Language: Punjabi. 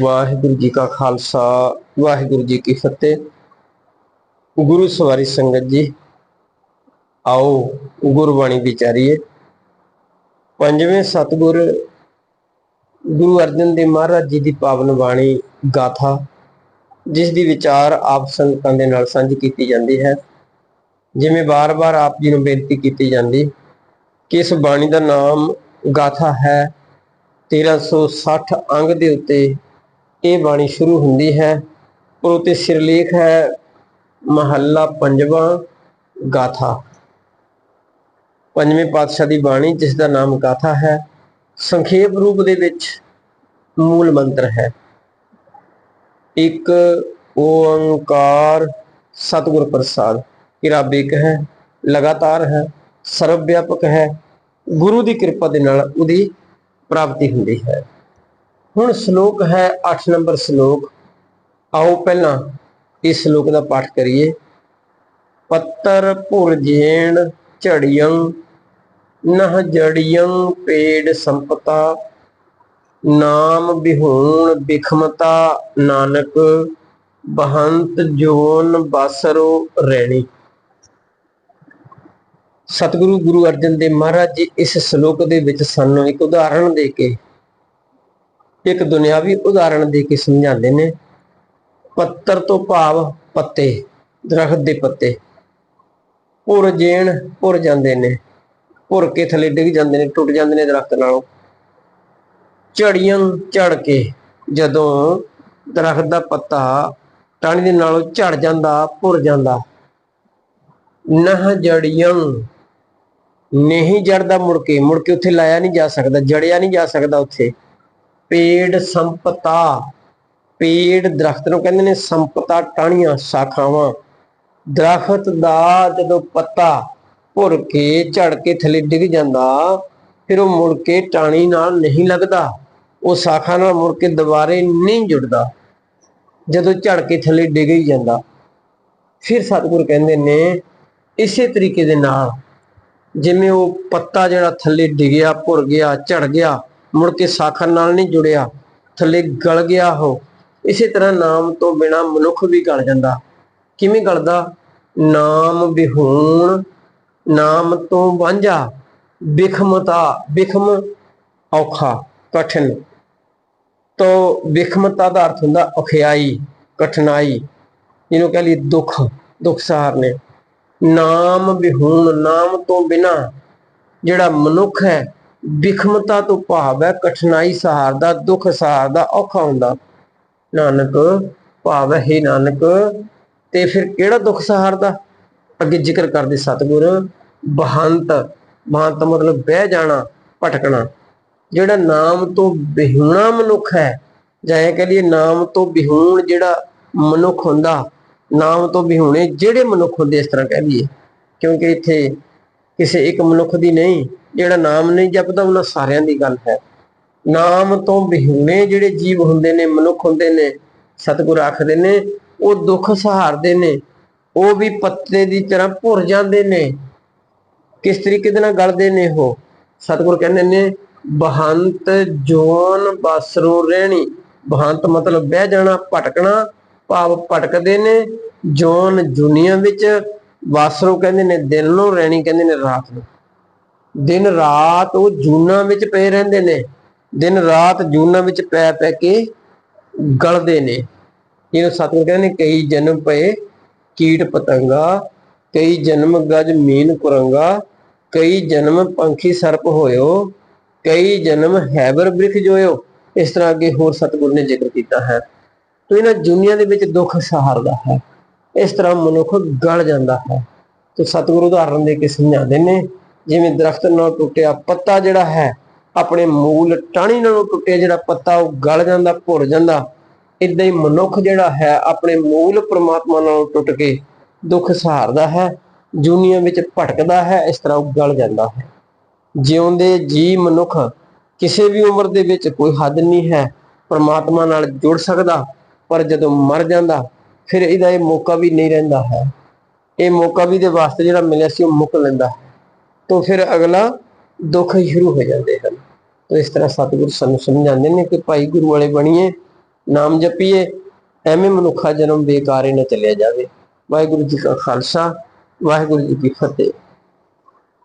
ਵਾਹਿਗੁਰੂ ਜੀ ਕਾ ਖਾਲਸਾ, ਵਾਹਿਗੁਰੂ ਜੀ ਕੀ ਫਤਿਹ। ਗੁਰੂ ਸਵਾਰੀ ਸੰਗਤ ਜੀ, ਆਓ ਗੁਰਬਾਣੀ ਵਿਚਾਰੀਏ ਪੰਜਵੇਂ ਸਤਿਗੁਰ ਗੁਰੂ ਅਰਜਨ ਦੇਵ ਮਹਾਰਾਜ ਜੀ ਦੀ ਪਾਵਨ ਬਾਣੀ ਗਾਥਾ, ਜਿਸ ਦੀ ਵਿਚਾਰ ਆਪ ਸੰਗਤਾਂ ਦੇ ਨਾਲ ਸਾਂਝੀ ਕੀਤੀ ਜਾਂਦੀ ਹੈ। ਜਿਵੇਂ ਬਾਰ-ਬਾਰ ਆਪ ਜੀ ਨੂੰ ਬੇਨਤੀ ਕੀਤੀ ਜਾਂਦੀ, ਕਿ ਇਸ ਬਾਣੀ ਦਾ ਨਾਮ ਗਾਥਾ ਹੈ 1360 ਅੰਗ ਦੇ ਉੱਤੇ ਇਹ ਬਾਣੀ ਸ਼ੁਰੂ ਹੁੰਦੀ ਹੈ, ਔਰ ਉਤੇ ਸਿਰਲੇਖ ਹੈ, ਮਹੱਲਾ ਪੰਜਵਾਂ ਗਾਥਾ। ਪੰਜਵੇਂ ਪਾਤਸ਼ਾਹ ਦੀ ਬਾਣੀ, ਜਿਸ ਦਾ ਨਾਮ ਗਾਥਾ ਹੈ, ਸੰਖੇਪ ਰੂਪ ਦੇ ਵਿੱਚ ਮੂਲ ਮੰਤਰ ਹੈ। ਇੱਕ ਓੰਕਾਰ ਸਤਿਗੁਰ ਪ੍ਰਸਾਦ ਕਿਰਾਬਿਕ ਹੈ, ਲਗਾਤਾਰ ਹੈ, ਸਰਵ ਵਿਆਪਕ ਹੈ, ਗੁਰੂ ਦੀ ਕਿਰਪਾ ਦੇ ਨਾਲ ਉਹਦੀ ਪ੍ਰਾਪਤੀ ਹੁੰਦੀ ਹੈ। ਹੁਣ ਸ਼ਲੋਕ ਹੈ 8 ਨੰਬਰ ਸ਼ਲੋਕ। ਆਓ ਪਹਿਲਾਂ ਇਸ ਸ਼ਲੋਕ ਦਾ ਪਾਠ ਕਰੀਏ। ਪੱਤਰ ਭੁਰ ਜੇਣ ਝੜੀਆਂ, ਨਹ ਜੜੀਆਂ ਪੇੜ ਸੰਪਤਾ, ਨਾਮ ਬਿਹੂਣ ਬਿਖਮਤਾ ਨਾਨਕ, ਬਹੰਤ ਜੋਨ ਬਾਸਰੋ ਰਹਿਣੀ ਸਤਿਗੁਰੂ ਗੁਰੂ ਅਰਜਨ ਦੇਵ ਮਹਾਰਾਜ ਜੀ ਇਸ ਸ਼ਲੋਕ ਦੇ ਵਿੱਚ ਸਾਨੂੰ ਇੱਕ ਉਦਾਹਰਣ ਦੇ ਕੇ ਇੱਕ ਦੁਨਿਆਵੀ ਉਦਾਹਰਣ ਦੇ ਕੇ ਸਮਝਾਉਂਦੇ ਨੇ, ਪੱਤਰ ਤੋਂ ਭਾਵ ਪੱਤੇ, ਦਰਖਤ ਦੇ ਪੱਤੇ। ਪੁਰ ਜੇਣ ਪੁਰ ਜਾਂਦੇ ਨੇ ਪੁਰ ਕੇ ਥੱਲੇ ਡਿੱਗ ਜਾਂਦੇ ਨੇ, ਟੁੱਟ ਜਾਂਦੇ ਨੇ ਦਰਖਤ ਨਾਲੋਂ। ਝੜੀਆਂ ਝੜ ਕੇ ਜਦੋਂ ਦਰਖਤ ਦਾ ਪੱਤਾ ਟਾਹਣੀ ਦੇ ਨਾਲੋਂ ਝੜ ਜਾਂਦਾ ਪੁਰ ਜਾਂਦਾ, ਨਹ ਜੜੀਆਂ ਨਹੀਂ ਜੜਦਾ ਮੁੜ ਕੇ ਮੁੜ ਕੇ ਉੱਥੇ ਲਾਇਆ ਨਹੀਂ ਜਾ ਸਕਦਾ, ਜੜਿਆ ਨਹੀਂ ਜਾ ਸਕਦਾ ਉੱਥੇ। ਪੇੜ ਸੰਪਤਾ। ਪੇੜ ਦਰਖਤ ਨੂੰ ਕਹਿੰਦੇ ਨੇ ਸੰਪਤਾ ਟਾਹਣੀਆਂ, ਸ਼ਾਖਾਵਾਂ। ਦਰਖਤ ਦਾ ਜਦੋਂ ਪੱਤਾ ਭੁਰ ਕੇ, ਝੜ ਕੇ ਥੱਲੇ ਡਿੱਗ ਜਾਂਦਾ, ਫਿਰ ਉਹ ਮੁੜ ਕੇ ਟਾਣੀ ਨਾਲ ਨਹੀਂ ਲੱਗਦਾ। ਉਹ ਸ਼ਾਖਾ ਨਾਲ ਮੁੜ ਕੇ ਦੁਬਾਰੇ ਨਹੀਂ ਜੁੜਦਾ। ਜਦੋਂ ਝੜ ਕੇ ਥੱਲੇ ਡਿੱਗ ਹੀ ਜਾਂਦਾ। ਫਿਰ ਸਤਿਗੁਰ ਕਹਿੰਦੇ ਨੇ, ਇਸੇ ਤਰੀਕੇ ਦੇ ਨਾਲ ਜਿਵੇਂ ਉਹ ਪੱਤਾ ਜਿਹੜਾ ਥੱਲੇ ਡਿੱਗਿਆ, ਭੁਰ ਗਿਆ, ਝੜ ਗਿਆ ਮੁੜ ਕੇ ਸਾਖਰ ਨਾਲ ਨਹੀਂ ਜੁੜਿਆ। ਥੱਲੇ ਗਲ ਗਿਆ ਹੋ ਇਸੇ ਤਰ੍ਹਾਂ ਨਾਮ ਤੋਂ ਬਿਨਾ ਮਨੁੱਖ ਵੀ ਗਲ ਜਾਂਦਾ। ਕਿਵੇਂ ਗਲਦਾ? ਨਾਮ ਵਿਹੂਣ, ਨਾਮ ਤੋਂ ਵਾਂਝਾ ਵਿਖਮਤਾ ਵਿਖਮ ਔਖਾ, ਕਠਿਨ। ਤੋਂ ਵਿਖਮਤਾ ਦਾ ਅਰਥ ਹੁੰਦਾ ਔਖਿਆਈ, ਕਠਿਨਾਈ, ਜਿਹਨੂੰ ਕਹ ਲਈ ਦੁੱਖ ਦੁੱਖ ਸਹਾਰਨੇ। ਨਾਮ ਵਿਹੂਣ, ਨਾਮ ਤੋਂ ਬਿਨਾ ਜਿਹੜਾ ਮਨੁੱਖ ਹੈ ਵਿਖਮਤਾ ਤੋਂ ਭਾਵ ਹੈ, ਕਠਿਨਾਈ ਸਹਾਰਦਾ, ਦੁੱਖ ਸਹਾਰਦਾ, ਔਖਾ ਹੁੰਦਾ। ਨਾਨਕ ਭਾਵ ਹੈ ਨਾਨਕ, ਤੇ ਫਿਰ ਕਿਹੜਾ ਦੁੱਖ ਸਹਾਰਦਾ? ਅੱਗੇ ਜ਼ਿਕਰ ਕਰਦੇ ਸਤਿਗੁਰ, ਬਹੰਤ ਮਹੰਤ ਮਤਲਬ ਬਹਿ ਜਾਣਾ, ਭਟਕਣਾ। ਜਿਹੜਾ ਨਾਮ ਤੋਂ ਬਿਹੂਣਾ ਮਨੁੱਖ ਹੈ, ਜਾਂ ਇਹ ਕਹ ਲਈਏ ਨਾਮ ਤੋਂ ਬਿਹੂਣ ਜਿਹੜਾ ਮਨੁੱਖ ਹੁੰਦਾ, ਨਾਮ ਤੋਂ ਬਿਹੂਣੇ ਜਿਹੜੇ ਮਨੁੱਖ ਹੁੰਦੇ ਇਸ ਤਰ੍ਹਾਂ ਕਹਿ ਲਈਏ। ਕਿਉਂਕਿ ਇੱਥੇ ਕਿਸੇ ਇੱਕ ਮਨੁੱਖ ਦੀ ਨਹੀਂ, ਜਿਹੜਾ ਨਾਮ ਨਹੀਂ ਜਪਦਾ, ਉਹਨਾਂ ਸਾਰਿਆਂ ਦੀ ਗੱਲ ਹੈ। ਨਾਮ ਤੋਂ ਬਿਹੂਣੇ ਜਿਹੜੇ ਜੀਵ ਹੁੰਦੇ ਨੇ, ਮਨੁੱਖ ਹੁੰਦੇ ਨੇ, ਸਤਿਗੁਰ ਆਖਦੇ ਨੇ, ਉਹ ਦੁੱਖ ਸਹਾਰਦੇ ਨੇ, ਉਹ ਵੀ ਪੱਤੇ ਦੀ ਤਰ੍ਹਾਂ ਭੁਰ ਜਾਂਦੇ ਨੇ। ਕਿਸ ਤਰੀਕੇ ਦੇ ਨਾਲ ਗਲਦੇ ਨੇ ਉਹ? ਸਤਿਗੁਰ ਕਹਿੰਦੇ ਨੇ, ਬਹੰਤ ਜੋਨ ਬਸਰੋ ਰਹਿਣੀ ਬਹੰਤ ਮਤਲਬ ਬਹਿ ਜਾਣਾ, ਭਟਕਣਾ, ਭਾਵ ਭਟਕਦੇ ਨੇ, ਜੋਨ ਜੁਨੀਆਂ ਵਿੱਚ ਵਾਸਰੋ ਕਹਿੰਦੇ ਨੇ, ਦਿਨ ਨੂੰ ਰਹਿਣੀ ਕਹਿੰਦੇ ਨੇ ਰਾਤ ਨੂੰ। ਦਿਨ ਰਾਤ ਉਹ ਜੂਨਾਂ ਵਿੱਚ ਪਏ ਰਹਿੰਦੇ ਨੇ। ਦਿਨ ਰਾਤ ਜੂਨਾਂ ਵਿੱਚ ਪੈ ਪੈ ਕੇ ਗਲਦੇ ਨੇ। ਇਹਨੂੰ ਸਤਿਗੁਰ ਕਹਿੰਦੇ ਨੇ, ਕਈ ਜਨਮ ਪਏ, ਕੀਟ ਪਤੰਗਾ, ਕਈ ਜਨਮ ਗਜ ਮੀਨ ਕੁਰੰਗਾ, ਕਈ ਜਨਮ ਪੰਖੀ ਸਰਪ ਹੋਇਓ, ਕਈ ਜਨਮ ਹੈਬਰ ਬ੍ਰਿਖ ਜੋਇਓ। ਇਸ ਤਰ੍ਹਾਂ ਅੱਗੇ ਹੋਰ ਸਤਿਗੁਰ ਨੇ ਜ਼ਿਕਰ ਕੀਤਾ ਹੈ। ਤੋ ਇਹਨਾਂ ਦੁਨੀਆ ਦੇ ਵਿੱਚ ਦੁੱਖ ਸਹਾਰਦਾ ਹੈ। ਇਸ ਤਰ੍ਹਾਂ ਮਨੁੱਖ ਗਲ ਜਾਂਦਾ ਹੈ। ਤੇ ਸਤਿਗੁਰੂ ਉਦਾਹਰਨ ਦੇ ਕੇ ਸਮਝਾਉਂਦੇ ਨੇ, ਜਿਵੇਂ ਦਰਖਤ ਨਾਲ ਟੁੱਟਿਆ ਪੱਤਾ ਜਿਹੜਾ ਹੈ, ਆਪਣੇ ਮੂਲ ਟਾਹਣੀ ਨਾਲੋਂ ਟੁੱਟਿਆ ਜਿਹੜਾ ਪੱਤਾ, ਉਹ ਗਲ ਜਾਂਦਾ, ਭੁਰ ਜਾਂਦਾ। ਇਦਾਂ ਹੀ ਮਨੁੱਖ ਜਿਹੜਾ ਹੈ, ਆਪਣੇ ਮੂਲ ਪ੍ਰਮਾਤਮਾ ਨਾਲੋਂ ਟੁੱਟ ਕੇ ਦੁੱਖ ਸਹਾਰਦਾ ਹੈ ਜੂਨੀਆਂ ਵਿੱਚ ਭਟਕਦਾ ਹੈ, ਇਸ ਤਰ੍ਹਾਂ ਉਹ ਗਲ ਜਾਂਦਾ ਹੈ। ਜਿਉਂਦੇ ਜੀ ਮਨੁੱਖ ਕਿਸੇ ਵੀ ਉਮਰ ਦੇ ਵਿੱਚ ਕੋਈ ਹੱਦ ਨਹੀਂ ਹੈ, ਪ੍ਰਮਾਤਮਾ ਨਾਲ ਜੁੜ ਸਕਦਾ, ਪਰ ਜਦੋਂ ਮਰ ਜਾਂਦਾ ਫਿਰ ਇਹਦਾ ਇਹ ਮੌਕਾ ਵੀ ਨਹੀਂ ਰਹਿੰਦਾ ਹੈ। ਇਹ ਮੌਕਾ ਵੀ ਦੇ ਵਾਸਤੇ ਜਿਹੜਾ ਮਿਲਿਆ ਸੀ, ਉਹ ਮੁੱਕ ਲੈਂਦਾ ਹੈ। ਤੋਂ ਫਿਰ ਅਗਲਾ ਦੁੱਖ ਸ਼ੁਰੂ ਹੋ ਜਾਂਦੇ ਹਨ। ਤੋ ਇਸ ਤਰ੍ਹਾਂ ਸਤਿਗੁਰੂ ਸਾਨੂੰ ਸਮਝਾਉਂਦੇ ਨੇ ਕਿ ਭਾਈ ਗੁਰੂ ਵਾਲੇ ਬਣੀਏ, ਨਾਮ ਜਪੀਏ, ਐਵੇਂ ਮਨੁੱਖਾ ਜਨਮ ਬੇਕਾਰ ਹੀ ਨਾ ਚਲਿਆ ਜਾਵੇ। ਵਾਹਿਗੁਰੂ ਜੀ ਕਾ ਖਾਲਸਾ, ਵਾਹਿਗੁਰੂ ਜੀ ਕੀ ਫਤਿਹ।